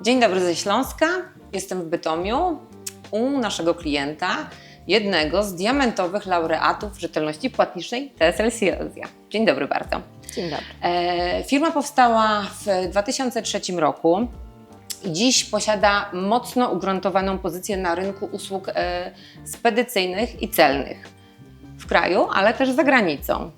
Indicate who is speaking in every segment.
Speaker 1: Dzień dobry ze Śląska. Jestem w Bytomiu u naszego klienta, jednego z diamentowych laureatów rzetelności płatniczej TSL Silesia. Dzień dobry bardzo.
Speaker 2: Dzień dobry.
Speaker 1: E, firma powstała w 2003 roku i dziś posiada mocno ugruntowaną pozycję na rynku usług e, spedycyjnych i celnych w kraju, ale też za granicą.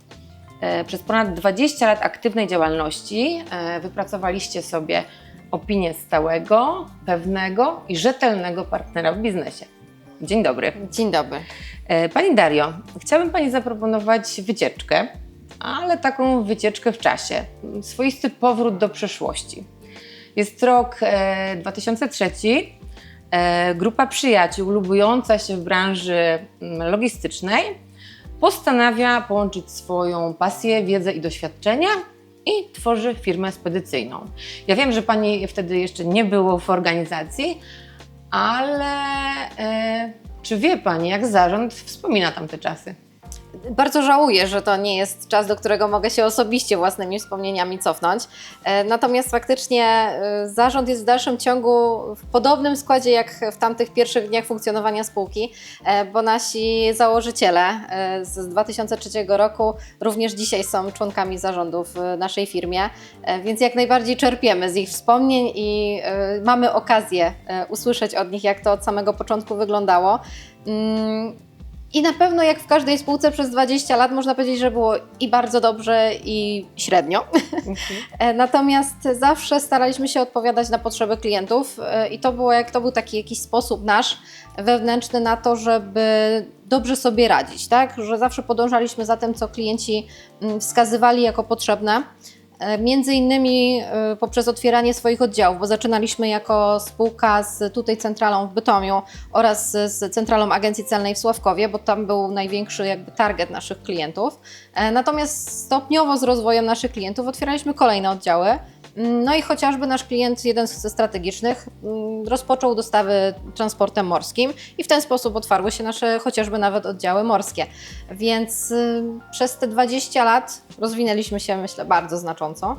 Speaker 1: E, Przez ponad 20 lat aktywnej działalności e, wypracowaliście sobie opinię stałego, pewnego i rzetelnego partnera w biznesie. Dzień dobry.
Speaker 2: Dzień dobry.
Speaker 1: E, Pani Dario, chciałabym Pani zaproponować wycieczkę, ale taką wycieczkę w czasie. Swoisty powrót do przeszłości. Jest rok e, 2003. E, grupa przyjaciół lubująca się w branży mm, logistycznej postanawia połączyć swoją pasję, wiedzę i doświadczenia i tworzy firmę spedycyjną. Ja wiem, że Pani wtedy jeszcze nie było w organizacji, ale e, czy wie Pani, jak zarząd wspomina tamte czasy?
Speaker 2: Bardzo żałuję, że to nie jest czas, do którego mogę się osobiście własnymi wspomnieniami cofnąć. E, Natomiast faktycznie e, zarząd jest w dalszym ciągu w podobnym składzie jak w tamtych pierwszych dniach funkcjonowania spółki, e, bo nasi założyciele z 2003 roku również dzisiaj są członkami zarządu w naszej firmie, więc jak najbardziej czerpiemy z ich wspomnień i mamy okazję usłyszeć od nich, jak to od samego początku wyglądało. I na pewno, jak w każdej spółce przez 20 lat, można powiedzieć, że było i bardzo dobrze, i średnio. E, Natomiast zawsze staraliśmy się odpowiadać na potrzeby klientów, e, i to było jak to był taki jakiś sposób nasz wewnętrzny na to, żeby dobrze sobie radzić, tak? Że zawsze podążaliśmy za tym, co klienci mm, wskazywali jako potrzebne. E, Między innymi e, poprzez otwieranie swoich oddziałów, bo zaczynaliśmy jako spółka z tutaj centralą w Bytomiu oraz z- centralą Agencji Celnej w Sławkowie, bo tam był największy jakby target naszych klientów. E, Natomiast stopniowo z rozwojem naszych klientów otwieraliśmy kolejne oddziały. No i chociażby nasz klient, jeden ze strategicznych, mm, rozpoczął dostawy transportem morskim i w ten sposób otwarły się nasze chociażby nawet oddziały morskie. Więc y, przez te 20 lat rozwinęliśmy się, myślę, bardzo znacząco.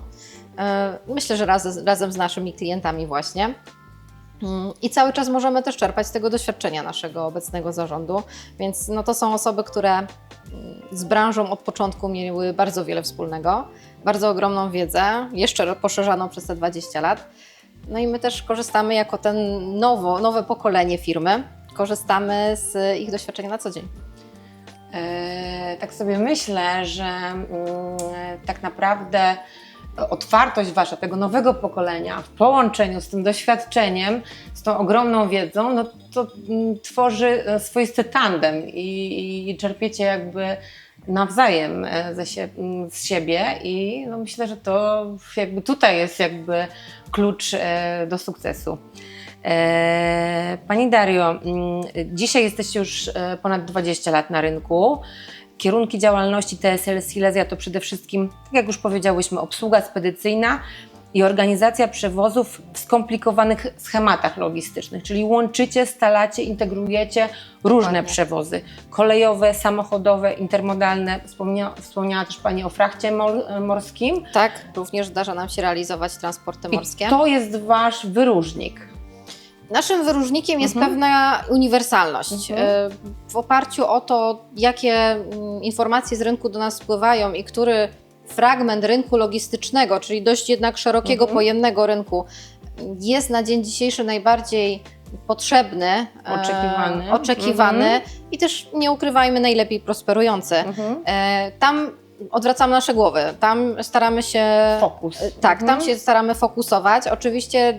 Speaker 2: Y, Myślę, że razem, razem z naszymi klientami właśnie. Mm, I cały czas możemy też czerpać z tego doświadczenia naszego obecnego zarządu, więc no to są osoby, które mm, z branżą od początku miały bardzo wiele wspólnego, bardzo ogromną wiedzę, jeszcze poszerzaną przez te 20 lat. No i my też korzystamy jako ten nowo, nowe pokolenie firmy, korzystamy z ich doświadczenia na co dzień.
Speaker 1: E, tak sobie myślę, że mm, tak naprawdę otwartość wasza, tego nowego pokolenia w połączeniu z tym doświadczeniem, z tą ogromną wiedzą, no to mm, tworzy e, swoisty tandem i, i czerpiecie jakby nawzajem e, ze sie, m, z siebie i no myślę, że to jakby tutaj jest jakby klucz e, do sukcesu. Pani Dario, mm, dzisiaj jesteście już ponad 20 lat na rynku. Kierunki działalności TSL Silesia to przede wszystkim, tak jak już powiedziałyśmy, obsługa spedycyjna i organizacja przewozów w skomplikowanych schematach logistycznych, czyli łączycie, stalacie, integrujecie różne
Speaker 2: Dokładnie.
Speaker 1: przewozy kolejowe, samochodowe, intermodalne. Wspomnia, wspomniała też Pani o frachcie mor, morskim.
Speaker 2: Tak, również zdarza nam się realizować transporty morskie.
Speaker 1: I to jest Wasz wyróżnik.
Speaker 2: Naszym wyróżnikiem jest
Speaker 1: Mhm.
Speaker 2: pewna uniwersalność.
Speaker 1: Mhm.
Speaker 2: E, W oparciu o to, jakie mm, informacje z rynku do nas spływają i który fragment rynku logistycznego, czyli dość jednak szerokiego,
Speaker 1: Mhm.
Speaker 2: pojemnego rynku, jest na dzień dzisiejszy najbardziej potrzebny, e,
Speaker 1: Oczekiwany.
Speaker 2: oczekiwany
Speaker 1: Mhm.
Speaker 2: i też nie ukrywajmy najlepiej prosperujący.
Speaker 1: Mhm.
Speaker 2: E, Tam odwracamy nasze głowy, tam staramy się
Speaker 1: Fokus.
Speaker 2: E, Tak,
Speaker 1: Mhm.
Speaker 2: tam się staramy fokusować. Oczywiście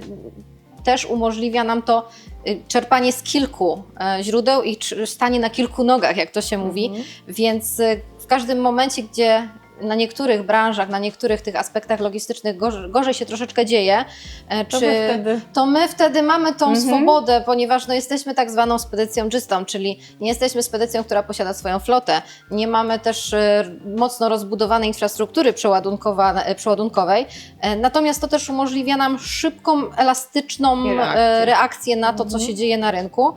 Speaker 2: też umożliwia nam to y, czerpanie z kilku e, źródeł i stanie na kilku nogach, jak to się mówi.
Speaker 1: Mhm.
Speaker 2: Więc y, w każdym momencie, gdzie na niektórych branżach, na niektórych tych aspektach logistycznych gorzej, gorzej się troszeczkę dzieje, e,
Speaker 1: To
Speaker 2: czy,
Speaker 1: wy wtedy
Speaker 2: to my wtedy mamy tą
Speaker 1: Mhm.
Speaker 2: swobodę, ponieważ no, jesteśmy tak zwaną spedycją czystą, czyli nie jesteśmy spedycją, która posiada swoją flotę. Nie mamy też e, mocno rozbudowanej infrastruktury e, przeładunkowej. Natomiast to też umożliwia nam szybką, elastyczną
Speaker 1: reakcję.
Speaker 2: reakcję na to, co
Speaker 1: Mhm.
Speaker 2: się dzieje na rynku,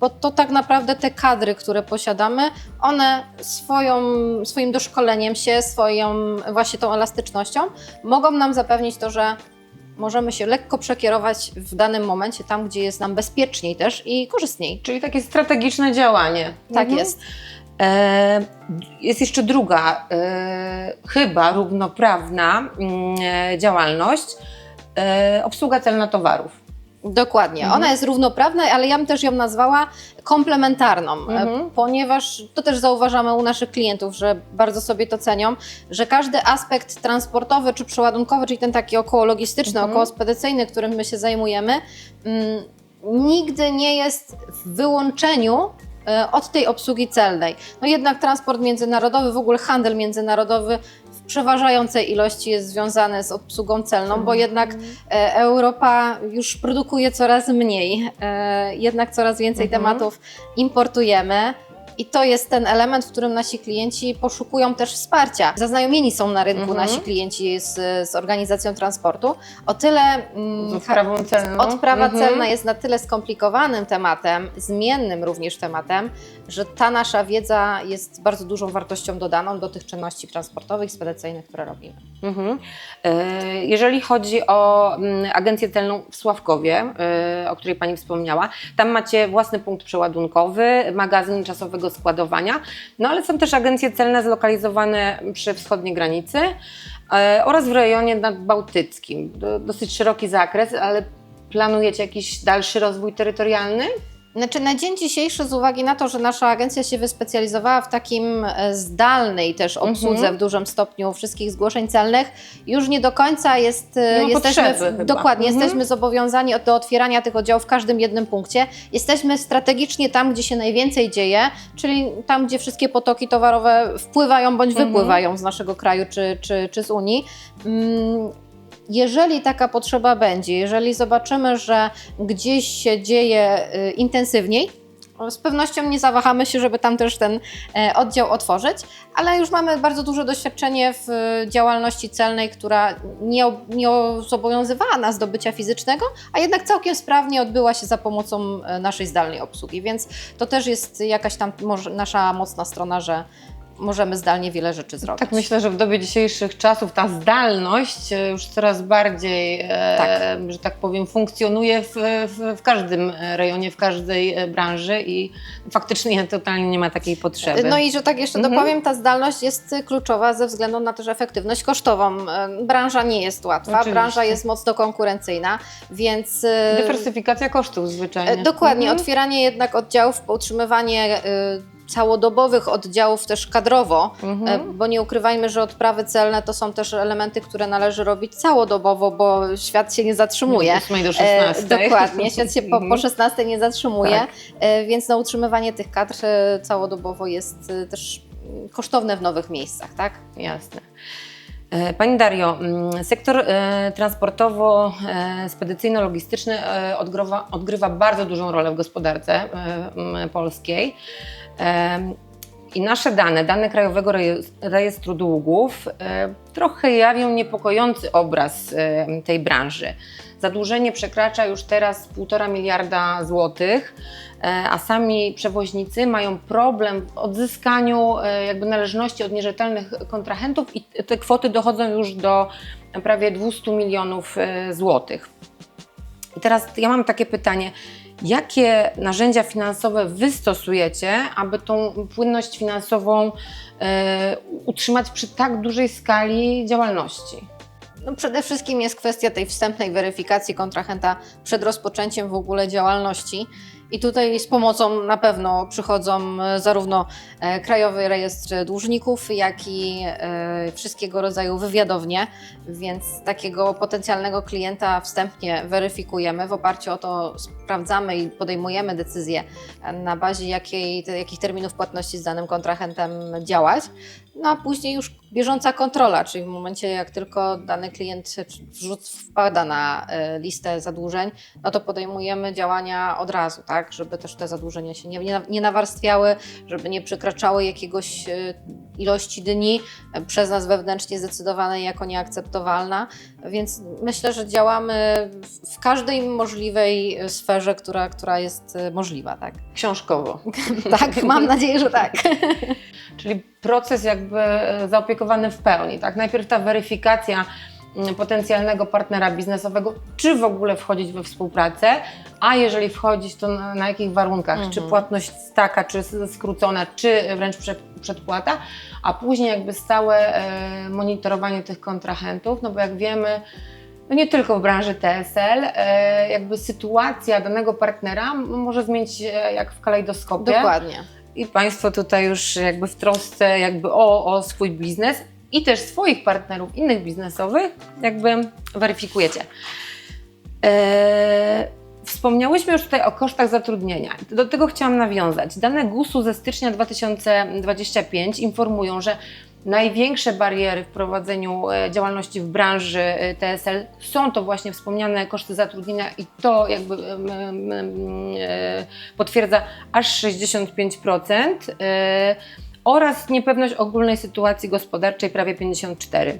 Speaker 2: bo to tak naprawdę te kadry, które posiadamy, one swoją, swoim doszkoleniem się, swoją właśnie tą elastycznością mogą nam zapewnić to, że możemy się lekko przekierować w danym momencie tam, gdzie jest nam bezpieczniej też i korzystniej.
Speaker 1: Czyli takie strategiczne działanie.
Speaker 2: Tak
Speaker 1: Mhm.
Speaker 2: jest.
Speaker 1: E, Jest jeszcze druga, e, chyba równoprawna mm, e, działalność, e, obsługa celna towarów.
Speaker 2: Dokładnie.
Speaker 1: Mhm.
Speaker 2: Ona jest równoprawna, ale ja bym też ją nazwała komplementarną,
Speaker 1: Mhm.
Speaker 2: e, ponieważ to też zauważamy u naszych klientów, że bardzo sobie to cenią, że każdy aspekt transportowy czy przeładunkowy, czyli ten taki około logistyczny,
Speaker 1: Mhm.
Speaker 2: około spedycyjny, którym my się zajmujemy, mm, nigdy nie jest w wyłączeniu e, od tej obsługi celnej. No jednak transport międzynarodowy, w ogóle handel międzynarodowy przeważającej ilości jest związany z obsługą celną, bo jednak e, Europa już produkuje coraz mniej, e, jednak coraz więcej
Speaker 1: Mhm.
Speaker 2: tematów importujemy. I to jest ten element, w którym nasi klienci poszukują też wsparcia. Zaznajomieni są na rynku
Speaker 1: Mhm.
Speaker 2: nasi klienci z, z organizacją transportu. O tyle mm,
Speaker 1: Z odprawą celną.
Speaker 2: Odprawa
Speaker 1: Mhm.
Speaker 2: celna jest na tyle skomplikowanym tematem, zmiennym również tematem, że ta nasza wiedza jest bardzo dużą wartością dodaną do tych czynności transportowych, spedycyjnych, które robimy.
Speaker 1: Mhm. E, Jeżeli chodzi o mm, agencję celną w Sławkowie, e, o której Pani wspomniała, tam macie własny punkt przeładunkowy, magazyn czasowego składowania, no ale są też agencje celne zlokalizowane przy wschodniej granicy e, oraz w rejonie nadbałtyckim. Do- Dosyć szeroki zakres, ale planujecie jakiś dalszy rozwój terytorialny?
Speaker 2: Znaczy na dzień dzisiejszy z uwagi na to, że nasza agencja się wyspecjalizowała w takim e, zdalnej też obsłudze
Speaker 1: Mhm.
Speaker 2: w dużym stopniu wszystkich zgłoszeń celnych, już nie do końca jest,
Speaker 1: ma
Speaker 2: jesteśmy,
Speaker 1: chyba.
Speaker 2: dokładnie,
Speaker 1: Mhm.
Speaker 2: jesteśmy zobowiązani do otwierania tych oddziałów w każdym jednym punkcie. Jesteśmy strategicznie tam, gdzie się najwięcej dzieje, czyli tam, gdzie wszystkie potoki towarowe wpływają bądź
Speaker 1: Mhm.
Speaker 2: wypływają z naszego kraju czy, czy, czy z Unii. Jeżeli taka potrzeba będzie, jeżeli zobaczymy, że gdzieś się dzieje y, intensywniej, z pewnością nie zawahamy się, żeby tam też ten e, oddział otworzyć, ale już mamy bardzo duże doświadczenie w e, działalności celnej, która nie, nie zobowiązywała nas do bycia fizycznego, a jednak całkiem sprawnie odbyła się za pomocą e, naszej zdalnej obsługi, więc to też jest jakaś tam nasza mocna strona, że możemy zdalnie wiele rzeczy zrobić.
Speaker 1: Tak, myślę, że w dobie dzisiejszych czasów ta zdalność e, już coraz bardziej, e,
Speaker 2: Tak.
Speaker 1: że tak powiem, funkcjonuje w, w, w każdym rejonie, w każdej e, branży i faktycznie totalnie nie ma takiej potrzeby.
Speaker 2: No i że tak jeszcze
Speaker 1: Mhm.
Speaker 2: dopowiem, ta zdalność jest kluczowa ze względu na też efektywność kosztową. Branża nie jest łatwa,
Speaker 1: Oczywiście.
Speaker 2: branża jest mocno konkurencyjna, więc
Speaker 1: Dywersyfikacja kosztów zwyczajnie.
Speaker 2: e, dokładnie,
Speaker 1: Mhm.
Speaker 2: otwieranie jednak oddziałów, utrzymywanie całodobowych oddziałów też kadrowo,
Speaker 1: Mhm.
Speaker 2: e, bo nie ukrywajmy, że odprawy celne to są też elementy, które należy robić całodobowo, bo świat się nie zatrzymuje.
Speaker 1: Od 8 do
Speaker 2: E,
Speaker 1: 16.
Speaker 2: dokładnie, świat się po, po
Speaker 1: Mhm.
Speaker 2: 16 nie zatrzymuje,
Speaker 1: Tak.
Speaker 2: e, więc na utrzymywanie tych kadr e, całodobowo jest e, też kosztowne w nowych miejscach, tak?
Speaker 1: Jasne. E, Pani Dario, mm, sektor e, transportowo-spedycyjno-logistyczny e, odgrywa, odgrywa bardzo dużą rolę w gospodarce e, polskiej. I nasze dane, dane Krajowego Rejes- Rejestru Długów, e, trochę jawią niepokojący obraz tej branży. Zadłużenie przekracza już teraz 1,5 miliarda złotych, e, a sami przewoźnicy mają problem w odzyskaniu e, jakby należności od nierzetelnych kontrahentów i te kwoty dochodzą już do prawie 200 milionów złotych. I teraz ja mam takie pytanie. Jakie narzędzia finansowe Wy stosujecie, aby tą płynność finansową e, utrzymać przy tak dużej skali działalności?
Speaker 2: No przede wszystkim jest kwestia tej wstępnej weryfikacji kontrahenta przed rozpoczęciem w ogóle działalności. I tutaj z pomocą na pewno przychodzą e, zarówno e, Krajowy Rejestr Dłużników, jak i e, wszystkiego rodzaju wywiadownie, więc takiego potencjalnego klienta wstępnie weryfikujemy. W oparciu o to sprawdzamy i podejmujemy decyzję, na bazie jakiej, jakich terminów płatności z danym kontrahentem działać. No a później już bieżąca kontrola, czyli w momencie jak tylko dany klient wpada na e, listę zadłużeń, no to podejmujemy działania od razu, tak, żeby też te zadłużenia się nie, nie, nawarstwiały, żeby nie przekraczały jakiegoś e, ilości dni e, przez nas wewnętrznie zdecydowanej jako nieakceptowalna, więc myślę, że działamy w- każdej możliwej sferze, która, która jest możliwa, tak.
Speaker 1: Książkowo.
Speaker 2: Tak, mam nadzieję, że tak.
Speaker 1: Czyli proces jakby e, zaopiekowany w pełni, tak? Najpierw ta weryfikacja mm, potencjalnego partnera biznesowego, czy w ogóle wchodzić we współpracę, a jeżeli wchodzić, to na, na jakich warunkach, czy
Speaker 2: Mhm.
Speaker 1: płatność taka, czy skrócona, czy wręcz prze, przedpłata, a później jakby stałe e, monitorowanie tych kontrahentów, no bo jak wiemy, no nie tylko w branży TSL, e, jakby sytuacja danego partnera może zmienić się jak w kalejdoskopie.
Speaker 2: Dokładnie.
Speaker 1: I Państwo tutaj już jakby w trosce jakby o, o swój biznes i też swoich partnerów innych biznesowych jakby weryfikujecie. Eee, wspomniałyśmy już tutaj o kosztach zatrudnienia. Do tego chciałam nawiązać. Dane GUS-u ze stycznia 2025 informują, że największe bariery w prowadzeniu e, działalności w branży e, TSL są to właśnie wspomniane koszty zatrudnienia i to jakby e, potwierdza aż 65% e, oraz niepewność ogólnej sytuacji gospodarczej prawie 54%.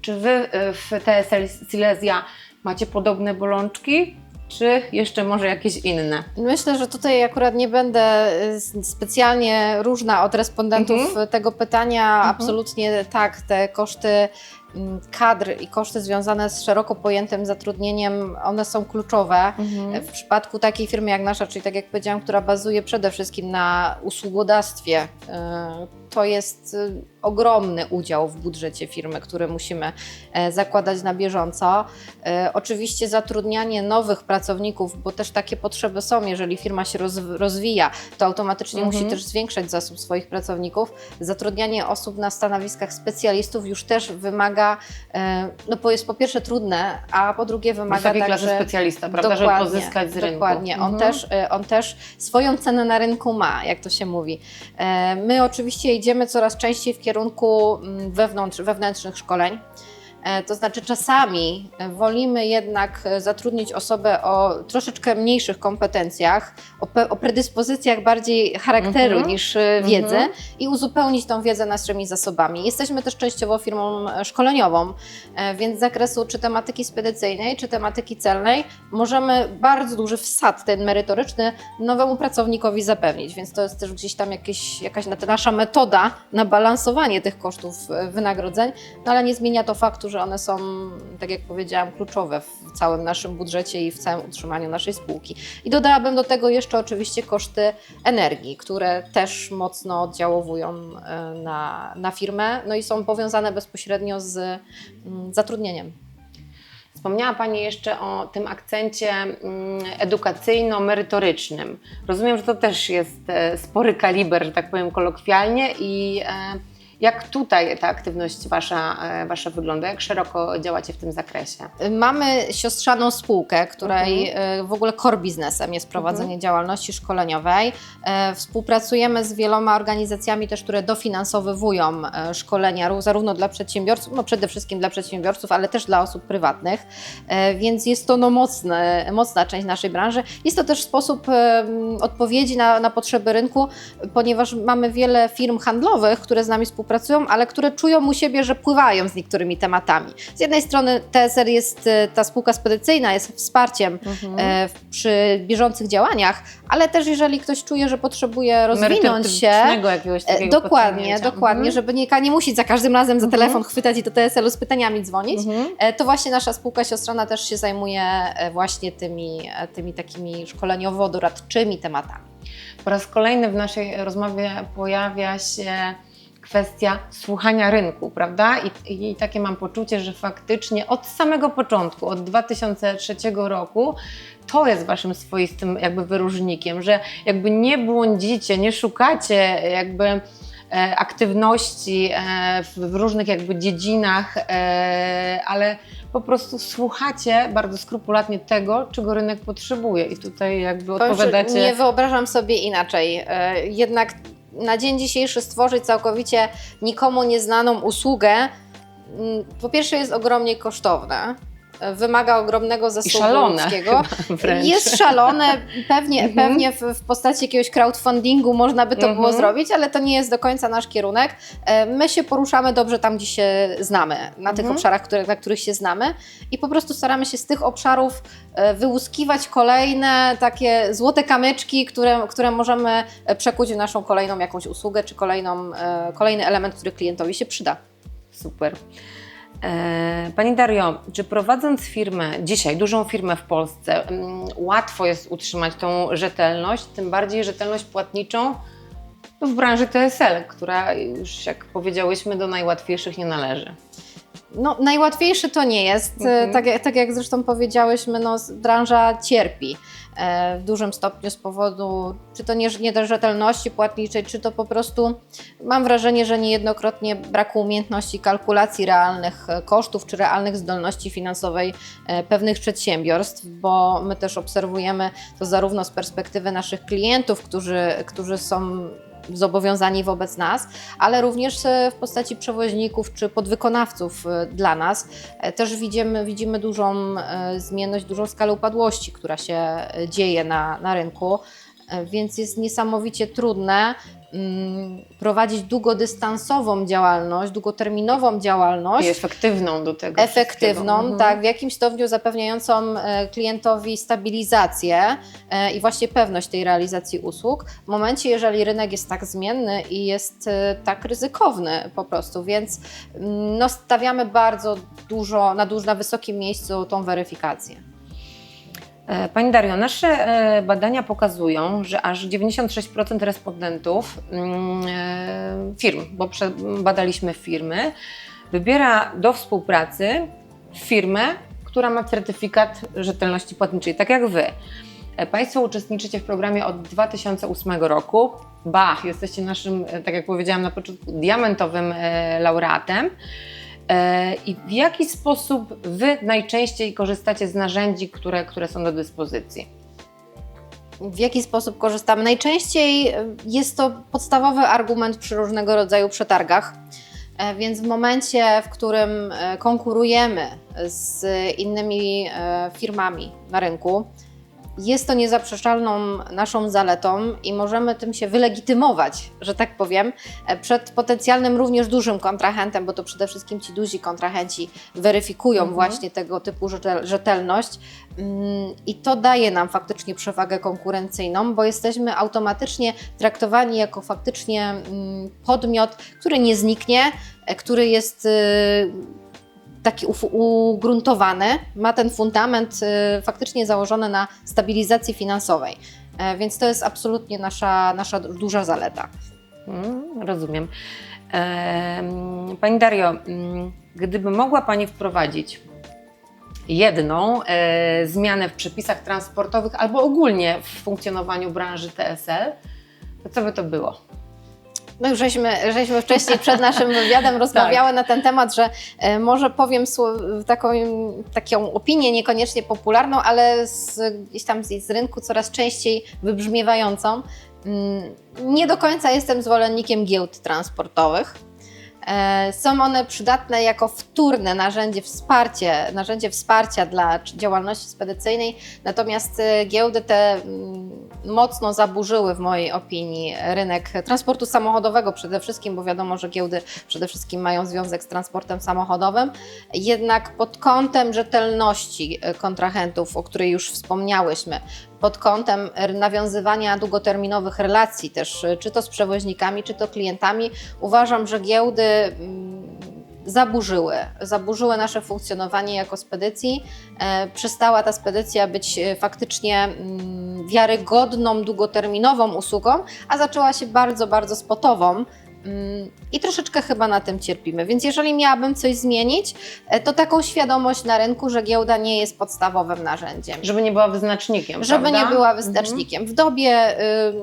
Speaker 1: Czy Wy w TSL Silesia macie podobne bolączki, czy jeszcze może jakieś inne?
Speaker 2: Myślę, że tutaj akurat nie będę y, specjalnie różna od respondentów
Speaker 1: Mhm.
Speaker 2: tego pytania. Absolutnie tak, te koszty mm, kadr i koszty związane z szeroko pojętym zatrudnieniem, one są kluczowe. W przypadku takiej firmy jak nasza, czyli tak jak powiedziałam, która bazuje przede wszystkim na usługodawstwie, y, to jest y, ogromny udział w budżecie firmy, który musimy e, zakładać na bieżąco. E, Oczywiście zatrudnianie nowych pracowników, bo też takie potrzeby są, jeżeli firma się roz, rozwija, to automatycznie
Speaker 1: Mhm.
Speaker 2: musi też zwiększać zasób swoich pracowników. Zatrudnianie osób na stanowiskach specjalistów już też wymaga, e, no bo jest po pierwsze trudne, a po drugie wymaga
Speaker 1: klasy
Speaker 2: także
Speaker 1: specjalista, prawda, żeby pozyskać z rynku.
Speaker 2: Dokładnie. On,
Speaker 1: Mhm.
Speaker 2: też, on też swoją cenę na rynku ma, jak to się mówi. My oczywiście idziemy coraz częściej w kierunku mm, wewnątrz, wewnętrznych szkoleń. E, To znaczy, czasami wolimy jednak zatrudnić osobę o troszeczkę mniejszych kompetencjach, o, pe- o predyspozycjach bardziej charakteru
Speaker 1: Mhm.
Speaker 2: niż e, wiedzy
Speaker 1: Mhm.
Speaker 2: i uzupełnić tą wiedzę naszymi zasobami. Jesteśmy też częściowo firmą e, szkoleniową, e, więc z zakresu czy tematyki spedycyjnej, czy tematyki celnej możemy bardzo duży wsad ten merytoryczny nowemu pracownikowi zapewnić, więc to jest też gdzieś tam jakieś, jakaś na- nasza metoda na balansowanie tych kosztów e, wynagrodzeń, no ale nie zmienia to faktu, że one są, tak jak powiedziałam, kluczowe w całym naszym budżecie i w całym utrzymaniu naszej spółki. I dodałabym do tego jeszcze oczywiście koszty energii, które też mocno oddziałowują e, na, na firmę, no i są powiązane bezpośrednio z mm, zatrudnieniem.
Speaker 1: Wspomniała Pani jeszcze o tym akcencie mm, edukacyjno-merytorycznym. Rozumiem, że to też jest e, spory kaliber, że tak powiem kolokwialnie i e, jak tutaj ta aktywność Wasza, e, wasza wygląda? Jak szeroko działacie w tym zakresie?
Speaker 2: Mamy siostrzaną spółkę, której e, w ogóle core biznesem jest prowadzenie działalności szkoleniowej. E, Współpracujemy z wieloma organizacjami też, które dofinansowywują szkolenia ró- zarówno dla przedsiębiorców, no przede wszystkim dla przedsiębiorców, ale też dla osób prywatnych, więc jest to no mocna część naszej branży. Jest to też sposób odpowiedzi na, na potrzeby rynku, ponieważ mamy wiele firm handlowych, które z nami współpracują, ale które czują u siebie, że pływają z niektórymi tematami. Z jednej strony TSR jest, e, ta spółka spedycyjna jest wsparciem e, w- przy bieżących działaniach, ale też jeżeli ktoś czuje, że potrzebuje rozwinąć się,
Speaker 1: jakiegoś
Speaker 2: E,
Speaker 1: takiego
Speaker 2: Dokładnie, dokładnie,
Speaker 1: Mhm.
Speaker 2: żeby nie, nie musi za każdym razem za
Speaker 1: Mhm.
Speaker 2: telefon chwytać i do TSL-u z pytaniami dzwonić.
Speaker 1: Mhm.
Speaker 2: To właśnie nasza spółka siostrzana też się zajmuje właśnie tymi, tymi takimi szkoleniowo-doradczymi tematami.
Speaker 1: Po raz kolejny w naszej rozmowie pojawia się kwestia słuchania rynku, prawda? I, I takie mam poczucie, że faktycznie od samego początku, od 2003 roku, to jest waszym swoistym jakby wyróżnikiem, że jakby nie błądzicie, nie szukacie jakby e, aktywności e, w, różnych jakby dziedzinach, e, ale po prostu słuchacie bardzo skrupulatnie tego, czego rynek potrzebuje i tutaj jakby odpowiadacie...
Speaker 2: Nie wyobrażam sobie inaczej. Jednak na dzień dzisiejszy stworzyć całkowicie nikomu nieznaną usługę, mm, po pierwsze jest ogromnie kosztowne. Wymaga ogromnego
Speaker 1: I
Speaker 2: zasobu
Speaker 1: szalone
Speaker 2: ludzkiego. Jest szalone, pewnie,
Speaker 1: Mhm.
Speaker 2: pewnie w, w postaci jakiegoś crowdfundingu można by to było
Speaker 1: Mhm.
Speaker 2: zrobić, ale to nie jest do końca nasz kierunek. E, My się poruszamy dobrze tam, gdzie się znamy, na tych
Speaker 1: Mhm.
Speaker 2: obszarach, które, na których się znamy i po prostu staramy się z tych obszarów e, wyłuskiwać kolejne takie złote kamyczki, które, które możemy e, przekuć w naszą kolejną jakąś usługę, czy kolejną, kolejny element, który klientowi się przyda.
Speaker 1: Super. E, Pani Dario, czy prowadząc firmę, dzisiaj dużą firmę w Polsce, mm, łatwo jest utrzymać tą rzetelność, tym bardziej rzetelność płatniczą w branży TSL, która już, jak powiedziałyśmy, do najłatwiejszych nie należy?
Speaker 2: No, najłatwiejszy to nie jest.
Speaker 1: Mhm.
Speaker 2: Tak, jak- tak jak zresztą powiedziałyśmy, no, branża cierpi e, w dużym stopniu z powodu czy to nie- nierzetelności płatniczej, czy to po prostu mam wrażenie, że niejednokrotnie braku umiejętności kalkulacji realnych e, kosztów czy realnych zdolności finansowej e, pewnych przedsiębiorstw, bo my też obserwujemy to zarówno z perspektywy naszych klientów, którzy, którzy są zobowiązani wobec nas, ale również e, w postaci przewoźników czy podwykonawców e, dla nas. E, Też widzimy, widzimy dużą zmienność, dużą skalę upadłości, która się dzieje na, na rynku, więc jest niesamowicie trudne mm, prowadzić długodystansową działalność, długoterminową działalność
Speaker 1: I efektywną do tego.
Speaker 2: efektywną.
Speaker 1: Mhm.
Speaker 2: tak, w jakimś stopniu zapewniającą e, klientowi stabilizację e, i właśnie pewność tej realizacji usług, w momencie, jeżeli rynek jest tak zmienny i jest e, tak ryzykowny po prostu, więc mm, no, stawiamy bardzo dużo, na, duż, na wysokim miejscu tą weryfikację.
Speaker 1: E, Pani Dario, nasze e, badania pokazują, że aż 96% respondentów mm, e, firm, bo badaliśmy firmy, wybiera do współpracy firmę, która ma certyfikat rzetelności płatniczej, tak jak Wy. Państwo uczestniczycie w programie od 2008 roku. Ba, jesteście naszym, tak jak powiedziałam na początku, diamentowym laureatem. E, I w jaki sposób Wy najczęściej korzystacie z narzędzi, które, które są do dyspozycji?
Speaker 2: W jaki sposób korzystamy? Najczęściej e, jest to podstawowy argument przy różnego rodzaju przetargach. E, Więc w momencie, w którym konkurujemy z innymi firmami na rynku, jest to niezaprzeczalną naszą zaletą i możemy tym się wylegitymować, że tak powiem, e, przed potencjalnym również dużym kontrahentem, bo to przede wszystkim ci duzi kontrahenci weryfikują
Speaker 1: Mhm.
Speaker 2: właśnie tego typu rzetel- rzetelność. Mm, I to daje nam faktycznie przewagę konkurencyjną, bo jesteśmy automatycznie traktowani jako faktycznie mm, podmiot, który nie zniknie, e, który jest y, taki ugruntowany, ma ten fundament y, faktycznie założony na stabilizacji finansowej. E, Więc to jest absolutnie nasza, nasza duża zaleta.
Speaker 1: Mm, rozumiem. Em, Pani Dario, mm, gdyby mogła Pani wprowadzić jedną e, zmianę w przepisach transportowych albo ogólnie w funkcjonowaniu branży TSL, to co by to było?
Speaker 2: No już żeśmy, żeśmy wcześniej przed naszym wywiadem rozmawiały na ten temat, że e, może powiem taką, taką opinię niekoniecznie popularną, ale z, gdzieś tam z, z rynku coraz częściej wybrzmiewającą. Mm, Nie do końca jestem zwolennikiem giełd transportowych. E, Są one przydatne jako wtórne narzędzie, wsparcie, narzędzie wsparcia dla działalności spedycyjnej, natomiast e, giełdy te mm, mocno zaburzyły w mojej opinii rynek transportu samochodowego przede wszystkim, bo wiadomo, że giełdy przede wszystkim mają związek z transportem samochodowym. Jednak pod kątem rzetelności e, kontrahentów, o której już wspomniałyśmy, pod kątem nawiązywania długoterminowych relacji też, czy to z przewoźnikami, czy to klientami, uważam, że giełdy mm, zaburzyły, zaburzyły nasze funkcjonowanie jako spedycji. E, przestała ta spedycja być e, faktycznie mm, wiarygodną, długoterminową usługą, a zaczęła się bardzo, bardzo spotową. I troszeczkę chyba na tym cierpimy. Więc jeżeli miałabym coś zmienić, e, to taką świadomość na rynku, że giełda nie jest podstawowym narzędziem.
Speaker 1: Żeby nie była wyznacznikiem,
Speaker 2: Żeby
Speaker 1: prawda?
Speaker 2: nie była
Speaker 1: Mhm.
Speaker 2: wyznacznikiem. W dobie y,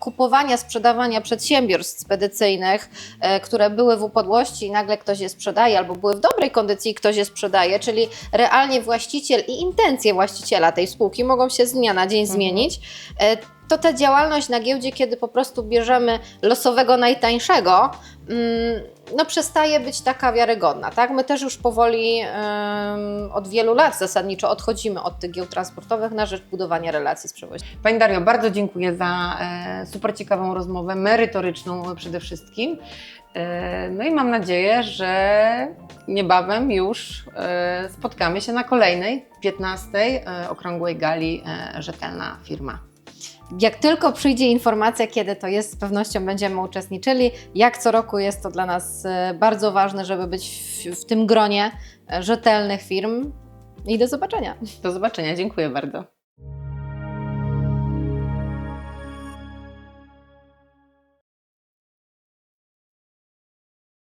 Speaker 2: kupowania, sprzedawania przedsiębiorstw spedycyjnych, y, które były w upadłości i nagle ktoś je sprzedaje, albo były w dobrej kondycji i ktoś je sprzedaje, czyli realnie właściciel i intencje właściciela tej spółki mogą się z dnia na dzień
Speaker 1: Mhm.
Speaker 2: zmienić. Y, to ta działalność na giełdzie, kiedy po prostu bierzemy losowego najtańszego, mm, no przestaje być taka wiarygodna. Tak? My też już powoli od wielu lat zasadniczo odchodzimy od tych giełd transportowych na rzecz budowania relacji z przewoźnikami.
Speaker 1: Pani Dario, bardzo dziękuję za e, super ciekawą rozmowę, merytoryczną przede wszystkim. E, no i mam nadzieję, że niebawem już e, spotkamy się na kolejnej, 15. E, okrągłej gali e, Rzetelna Firma.
Speaker 2: Jak tylko przyjdzie informacja, kiedy to jest, z pewnością będziemy uczestniczyli. Jak co roku jest to dla nas e, bardzo ważne, żeby być w, w tym gronie e, rzetelnych firm. I do zobaczenia.
Speaker 1: Do zobaczenia, dziękuję bardzo.